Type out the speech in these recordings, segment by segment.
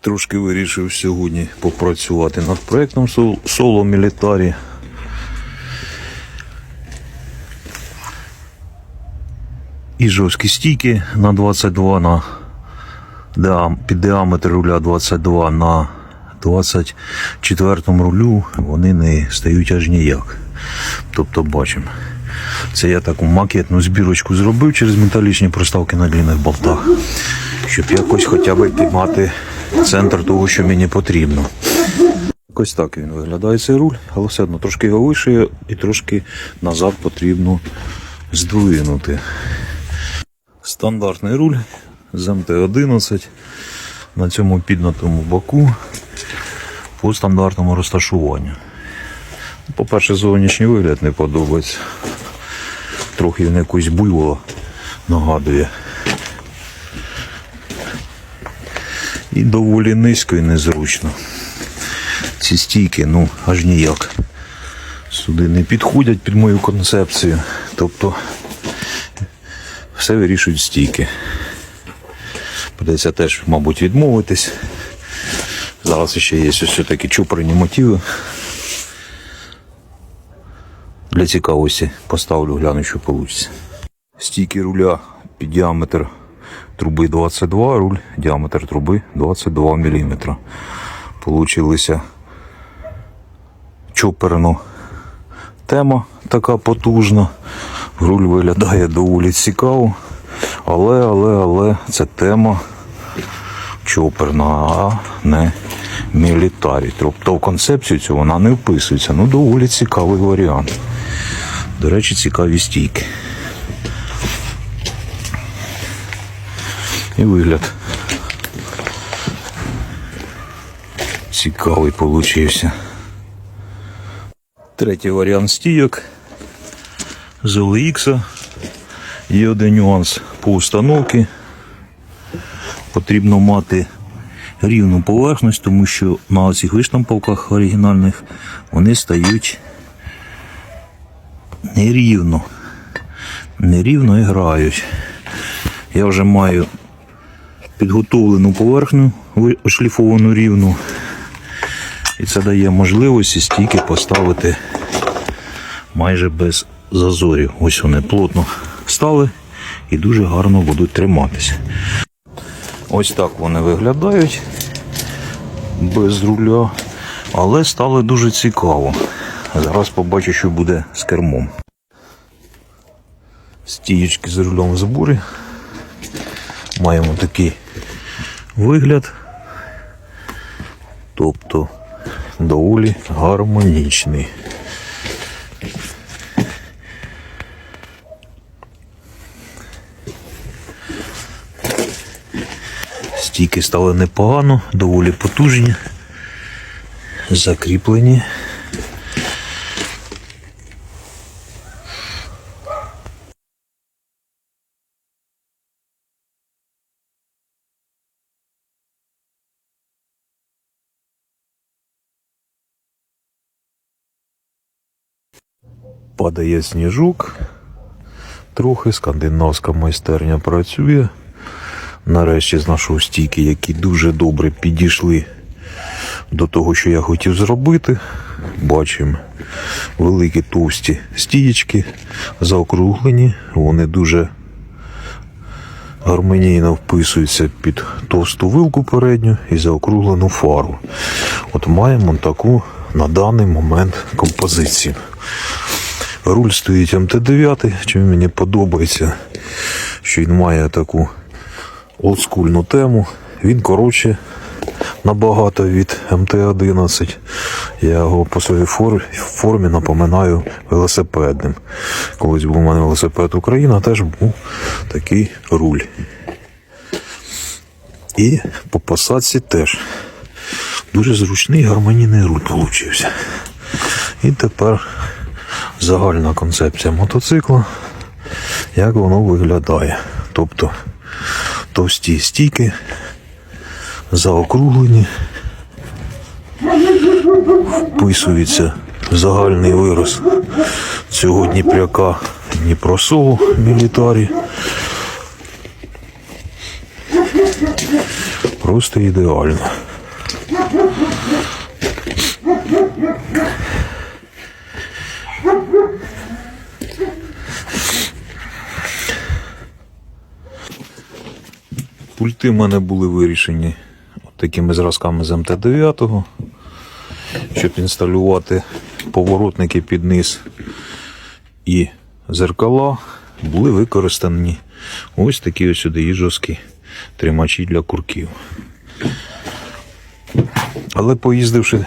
Трошки вирішив сьогодні попрацювати над проєктом Соло Мілітарі. І жорсткі стійки на 22 на під діаметр руля 22 на 24 рулю вони не стають аж ніяк. Тобто бачимо. Це я таку макетну збірочку зробив через металічні проставки на длинних болтах, щоб якось хоча б піймати центр того, що мені потрібно. Ось так він виглядає цей руль, але все одно трошки його вище і трошки назад потрібно здвинути. Стандартний руль з МТ-11 на цьому піднятому боку по стандартному розташуванню. По-перше, зовнішній вигляд не подобається. Трохи він якусь буйвола нагадує. І доволі низько і незручно. Ці стійки, ну, аж ніяк. Сюди не підходять під мою концепцію. Тобто все вирішують стійки. Придеться теж, мабуть, відмовитись. Зараз ще є ось такі чупорні мотиви. Для цікавості поставлю, гляну, що вийде. Стійки руля під діаметр труби 22, руль діаметр труби 22 мм. Получилися чоперно тема така потужна. Руль виглядає доволі цікаво. Але, але, але це тема чоперна, а не мілітарі. Тобто в концепцію цю вона не вписується. Ну, доволі цікавий варіант. До речі, цікаві стійки. І вигляд. Цікавий получився. Третій варіант стійок з OLX. Є один нюанс по установці. Потрібно мати рівну поверхність, тому що на цих виштамповках оригінальних вони стають нерівно. Нерівно і грають. Я вже маю підготовлену поверхню, ошліфовану рівну. І це дає можливості стійки поставити майже без зазорів. Ось вони плотно стали і дуже гарно будуть триматися. Ось так вони виглядають без руля, але стало дуже цікаво. Зараз побачу, що буде з кермом. Стієчки з рулем в зборі. Маємо такий вигляд. Тобто доволі гармонічний. Стійки стали непогано, доволі потужні, закріплені. Падає сніжок, трохи скандинавська майстерня працює. Нарешті знайшов стійки, які дуже добре підійшли до того, що я хотів зробити. Бачимо великі товсті стієчки, заокруглені, вони дуже гармонійно вписуються під товсту вилку передню і заокруглену фару. От маємо таку на даний момент композицію. Руль стоїть МТ-9, чим мені подобається, що він має таку олдскульну тему. Він коротше набагато від МТ-11. Я його по своїй формі напоминаю велосипедним. Колись був у мене велосипед Україна, теж був такий руль. І по посадці теж дуже зручний гармонійний руль получився. І тепер загальна концепція мотоцикла, як воно виглядає. Тобто товсті стійки, заокруглені, вписується загальний вираз цього Дніпряка Дніпросову мілітарі. Просто ідеально. Пульти в мене були вирішені от такими зразками з МТ-9, щоб інсталювати поворотники під низ і зеркала були використані ось такі ось сюди їжовські тримачі для курків. Але поїздивши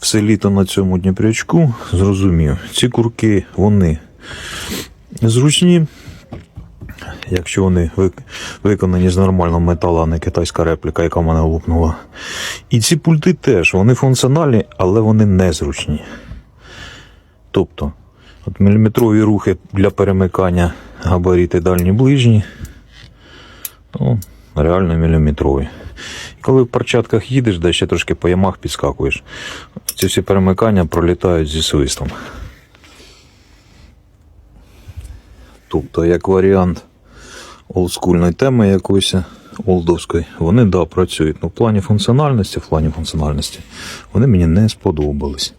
все літо на цьому Дніпрячку, зрозумів, ці курки вони зручні, якщо вони виконані з нормального металу, а не китайська репліка, яка мене лупнула. І ці пульти теж, вони функціональні, але вони незручні. Тобто, от міліметрові рухи для перемикання габарити дальні ближні, ну, реально міліметрові. Коли в перчатках їдеш, де ще трошки по ямах підскакуєш, ці всі перемикання пролітають зі свистом. Тобто, як варіант олдскульної теми якоїсь олдовської, вони да, працюють. Ну, в плані функціональності, в плані функціональності, вони мені не сподобались.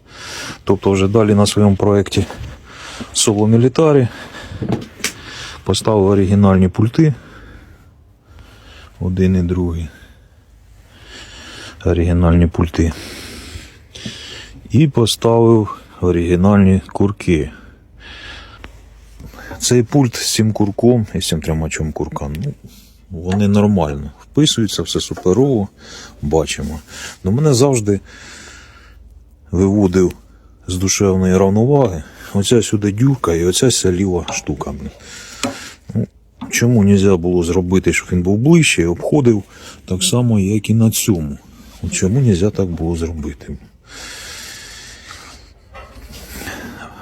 Тобто, вже далі на своєму проєкті Solo Military поставив оригінальні пульти. Один і другий. Оригінальні пульти. І поставив оригінальні курки. Цей пульт з цим курком і з цим тримачом курка, ну, вони нормально вписуються, все суперово, бачимо. Но мене завжди виводив з душевної равноваги. Оця сюди дюрка і оця ся ліва штука. Ну, чому не можна було зробити, щоб він був ближче і обходив так само, як і на цьому? Чому не можна так було зробити?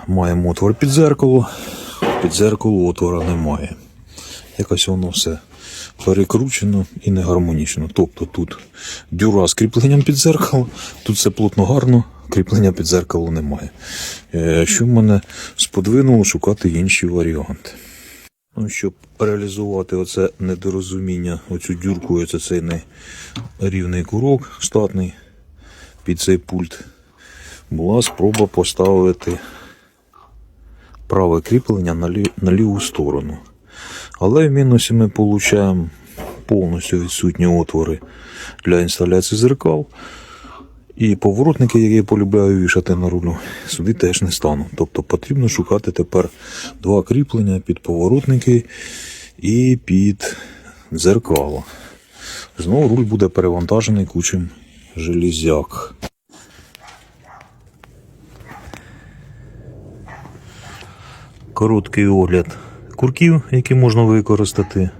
Маємо отвор під зеркало, під зеркало отвора немає. Якось воно все перекручено і не гармонічно. Тобто тут дюра з кріпленням під зеркало, тут все плотно гарно, кріплення під зеркало немає. Е, Що мене сподвинуло шукати інші варіанти. Ну, щоб реалізувати оце недорозуміння, оцю дюрку, оце цей нерівний курок штатний під цей пульт, була спроба поставити праве кріплення на, лі, на ліву сторону. Але в мінусі ми отримуємо повністю відсутні отвори для інсталяції зеркал. І поворотники, які я полюбляю вішати на рулю, сюди теж не стану. Тобто потрібно шукати тепер два кріплення під поворотники і під дзеркало. Знову руль буде перевантажений кучем железяк. Короткий огляд курків, які можна використати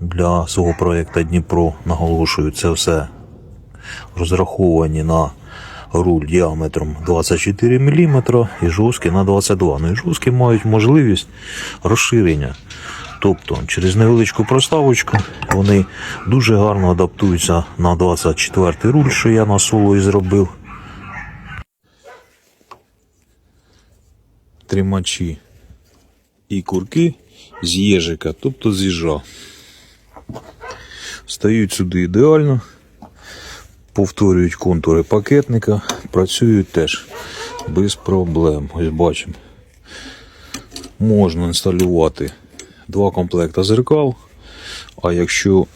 для свого проєкту Дніпро. Наголошую, це все розраховані на руль діаметром 24 мм і жорсткі на 22 Ну і жорсткі мають можливість розширення. Тобто через невеличку проставочку вони дуже гарно адаптуються на 24 руль, що я на соло і зробив. Тримачі і курки з єжика, тобто з їжа. Стають сюди ідеально повторюють контури пакетника, працюють теж без проблем. Ось бачимо. Можна інсталювати два комплекти зеркал, а якщо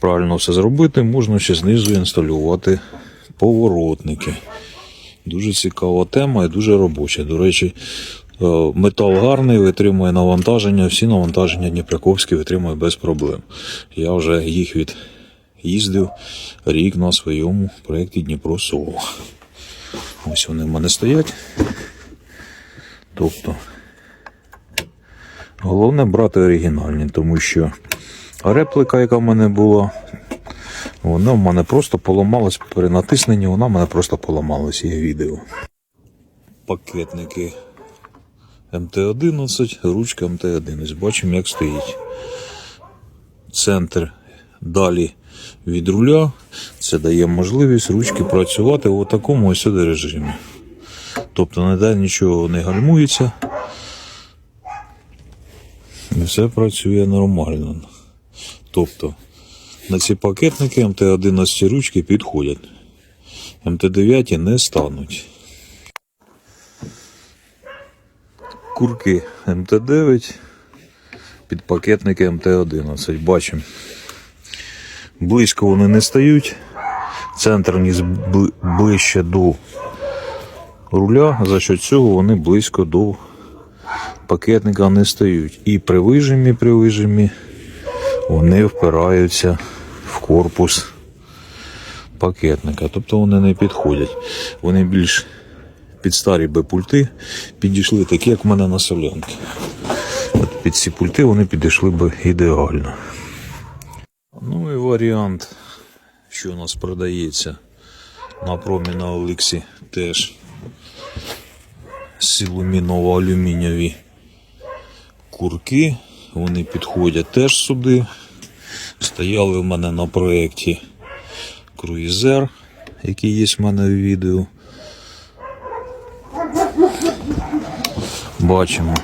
правильно все зробити, можна ще знизу інсталювати поворотники. Дуже цікава тема і дуже робоча. До речі, метал гарний, витримує навантаження, всі навантаження Дніпраковські витримує без проблем. Я вже їх від їздив рік на своєму проєкті Дніпро Соло. Ось вони в мене стоять. Тобто, головне брати оригінальні, тому що репліка, яка в мене була, вона в мене просто поламалась при натисненні, вона в мене просто поламалась, є відео. Пакетники МТ-11, ручка МТ-11. Бачимо, як стоїть. Центр далі від руля. Це дає можливість ручки працювати в такому ось режимі. Тобто ніде нічого не гальмується. І все працює нормально. Тобто на ці пакетники МТ-11 ручки підходять. МТ-9 не стануть. Курки МТ-9 під пакетники МТ-11. Бачимо. Близько вони не стають. Центр ніс ближче до руля, за що цього вони близько до пакетника не стають. І при вижимі, при вижимі вони впираються в корпус пакетника. Тобто вони не підходять. Вони більш під старі би-пульти підійшли такі, як в мене на солянки. От під ці пульти вони підійшли би ідеально. Ну і варіант, що у нас продається на промі на Олексі теж силуміново-алюмінієві курки. Вони підходять теж сюди. Стояли в мене на проєкті круїзер, який є в мене в відео. Бачимо.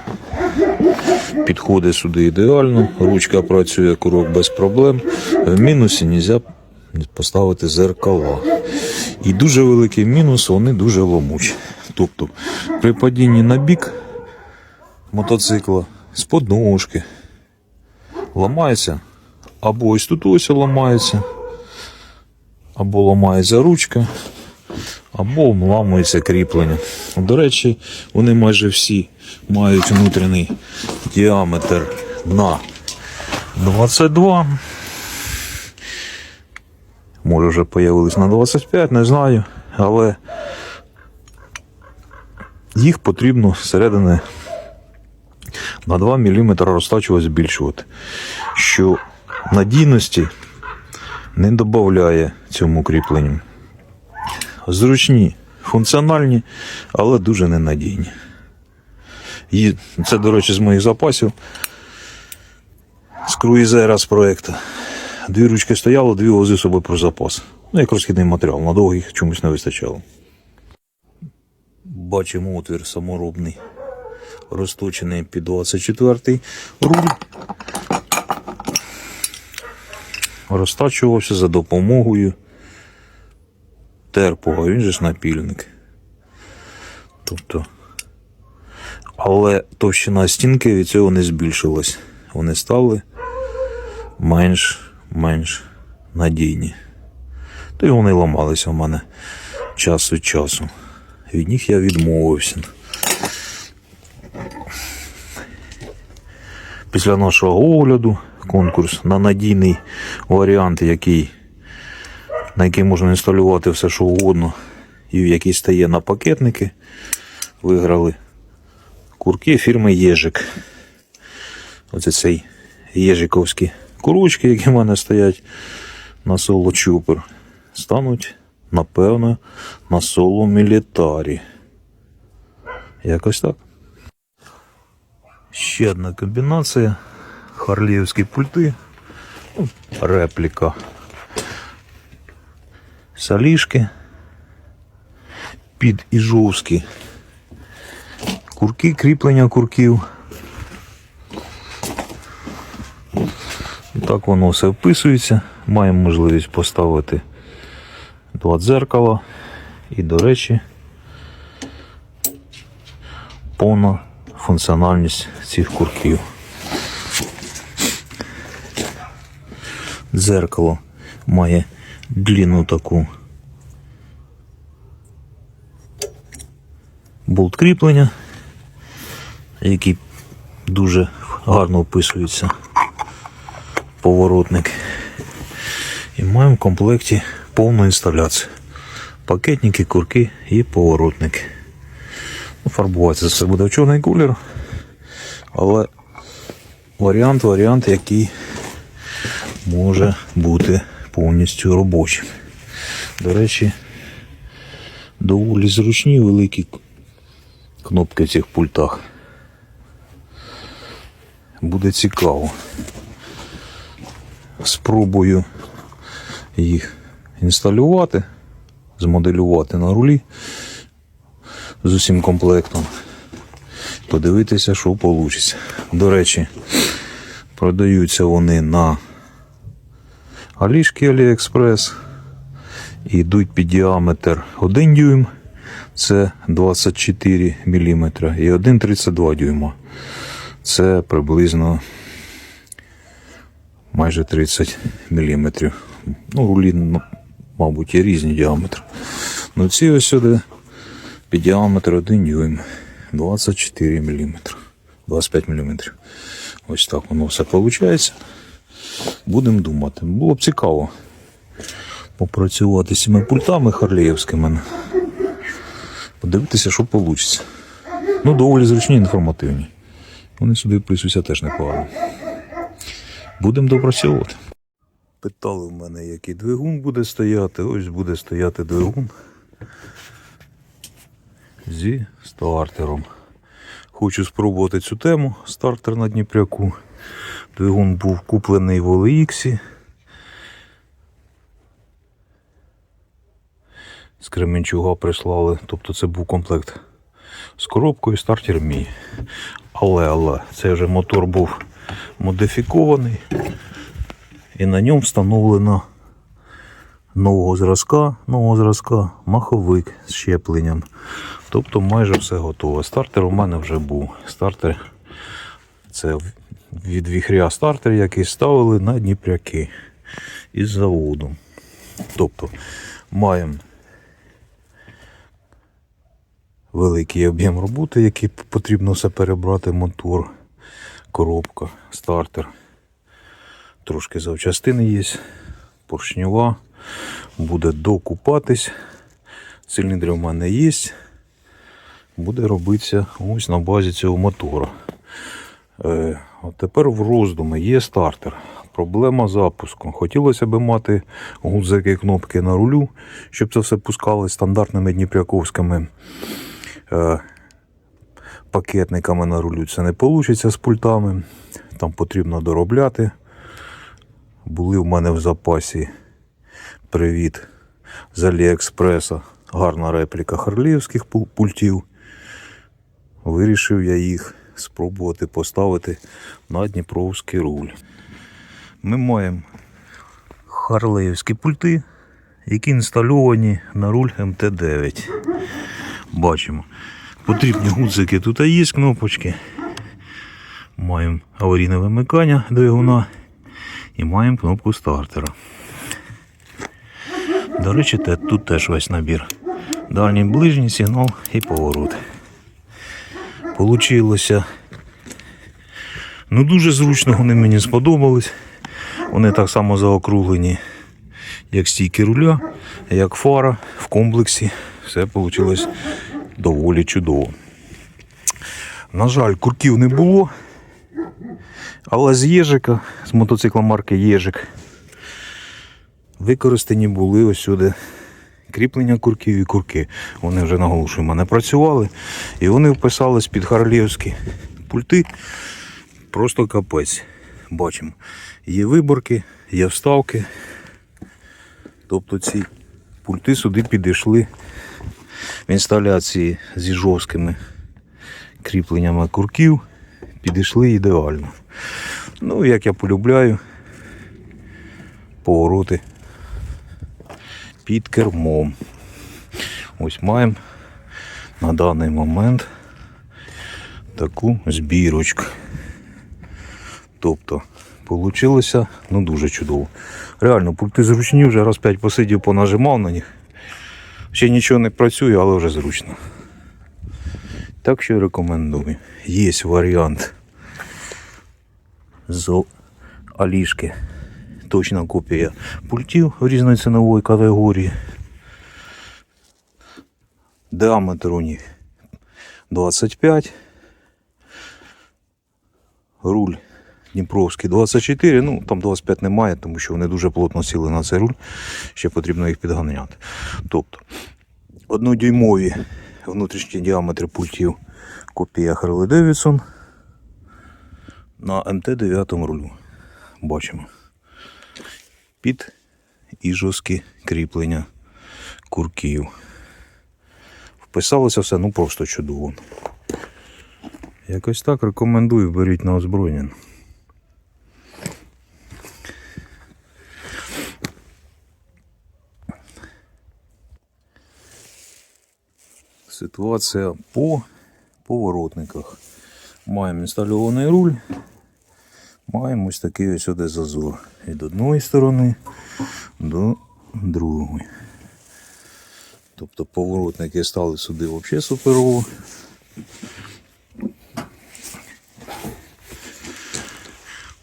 Підходить сюди ідеально, ручка працює курок без проблем. В мінусі можна поставити зеркала. І дуже великий мінус, вони дуже ломучі. Тобто при падінні на бік мотоцикла з подножки ламається, або ось тут ось ламається, або ламається ручка, або вламується кріплення. До речі, вони майже всі мають внутрішній діаметр на 22. Може вже появились на 25, не знаю, але їх потрібно зсередини на 2 мм розтачувати збільшувати, що надійності не додає цьому кріпленню. Зручні, функціональні, але дуже ненадійні. І це, до речі, з моїх запасів. З круїзера з проекту. Дві ручки стояло, дві возив собою про запас. Ну, як розхідний матеріал, надовго їх чомусь не вистачало. Бачимо отвір саморобний, розточений під 24-й руль. Розтачувався за допомогою терпого, він же ж напільник. Тобто, але товщина стінки від цього не збільшилась. Вони стали менш, менш надійні. То й вони ламалися в мене час від часу. Від них я відмовився. Після нашого огляду конкурс на надійний варіант, який, на який можна інсталювати все, що угодно, і який стає на пакетники, виграли курки фірми Єжик. Оце цей єжиковські курочки, які в мене стоять на соло чупер, стануть, напевно, на соло мілітарі. Якось так. Ще одна комбінація. Харліївські пульти. Ну, репліка. Салішки. Під іжовські курки, кріплення курків. Так воно все вписується. Маємо можливість поставити два дзеркала. І, до речі, повна функціональність цих курків. Дзеркало має длинну таку болт кріплення, який дуже гарно вписується поворотник. І маємо в комплекті повну інсталяцію. Пакетники, курки і поворотники. Ну, Фарбуватися все буде в чорний колір. Але варіант, варіант, який може бути повністю робочим. До речі, доволі зручні великі кнопки в цих пультах. Буде цікаво. Спробую їх інсталювати, змоделювати на рулі з усім комплектом. Подивитися, що вийде. До речі, продаються вони на Алішки Аліекспрес. І йдуть під діаметр 1 дюйм, це 24 мм, і 1,32 дюйма. Це приблизно майже 30 мм. Ну, рулі, мабуть, є різні діаметри. Ну ці ось сюди під діаметр 1 дюйм, 24 мм, 25 мм. Ось так воно все виходить. Будемо думати. Було б цікаво попрацювати з цими пультами харлеївськими. Подивитися, що вийде. Ну, доволі зручні інформативні. Вони сюди вписуються теж непогано. Будемо допрацьовувати. Питали в мене, який двигун буде стояти. Ось буде стояти двигун зі стартером. Хочу спробувати цю тему. Стартер на Дніпряку. Двигун був куплений в OLX. З Кременчуга прислали. Тобто це був комплект з коробкою, стартер мій. Але, але, цей вже мотор був модифікований. І на ньому встановлено нового зразка, нового зразка, маховик з щепленням. Тобто майже все готове. Стартер у мене вже був. Стартер це від віхря стартер, який ставили на Дніпряки із заводу. Тобто маємо великий об'єм роботи, який потрібно все перебрати, мотор, коробка, стартер. Трошки запчастини є, поршнева, буде докупатись. Циліндри в мене є. Буде робитися ось на базі цього мотора. Е, от тепер в роздуми є стартер. Проблема запуску. Хотілося б мати гудзики кнопки на рулю, щоб це все пускалось стандартними дніпряковськими е, пакетниками на рулю. Це не вийде з пультами. Там потрібно доробляти. Були в мене в запасі привіт з Аліекспреса. Гарна репліка харліївських пул- пультів. Вирішив я їх спробувати поставити на Дніпровський руль. Ми маємо харлеївські пульти, які інстальовані на руль МТ-9. Бачимо. Потрібні гудзики тут є кнопочки. Маємо аварійне вимикання двигуна і маємо кнопку стартера. До речі, тут теж весь набір. Дальній ближній сигнал і поворот. Получилося. Ну дуже зручно вони мені сподобались. Вони так само заокруглені, як стійки руля, як фара в комплексі. Все вийшло доволі чудово. На жаль, курків не було. Але з Єжика, з мотоцикла марки Єжик, використані були ось сюди кріплення курків і курки. Вони вже наголошую, в мене працювали. І вони вписались під харлівські пульти. Просто капець. Бачимо. Є виборки, є вставки. Тобто ці пульти сюди підійшли в інсталяції зі жорсткими кріпленнями курків. Підійшли ідеально. Ну, як я полюбляю, повороти під кермом. Ось маємо на даний момент таку збірочку. Тобто, вийшло ну, дуже чудово. Реально, пульти зручні, вже раз 5 посидів, понажимав на них. Ще нічого не працює, але вже зручно. Так що рекомендую. Є варіант з Алішки. Точна копія пультів різної цінової категорії. Діаметр у них 25. Руль Дніпровський 24. Ну, там 25 немає, тому що вони дуже плотно сіли на цей руль. Ще потрібно їх підганяти. Тобто, однодюймові внутрішні діаметри пультів копія Harley Davidson на МТ-9 рулю. Бачимо під і жорсткі кріплення курків. Вписалося все, ну просто чудово. Якось так рекомендую, беріть на озброєння. Ситуація по поворотниках. Маємо інстальований руль, Маємо ось такий ось сюди зазор. Від одної сторони до другої. Тобто поворотники стали сюди взагалі суперово.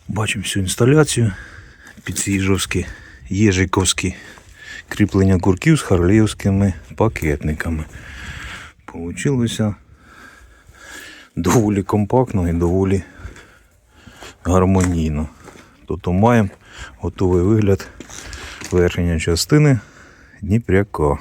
Бачимо всю інсталяцію під ці їжовські, єжиковські кріплення курків з харлеївськими пакетниками. Получилося доволі компактно і доволі гармонійно. Тобто маємо готовий вигляд верхньої частини Дніпряка.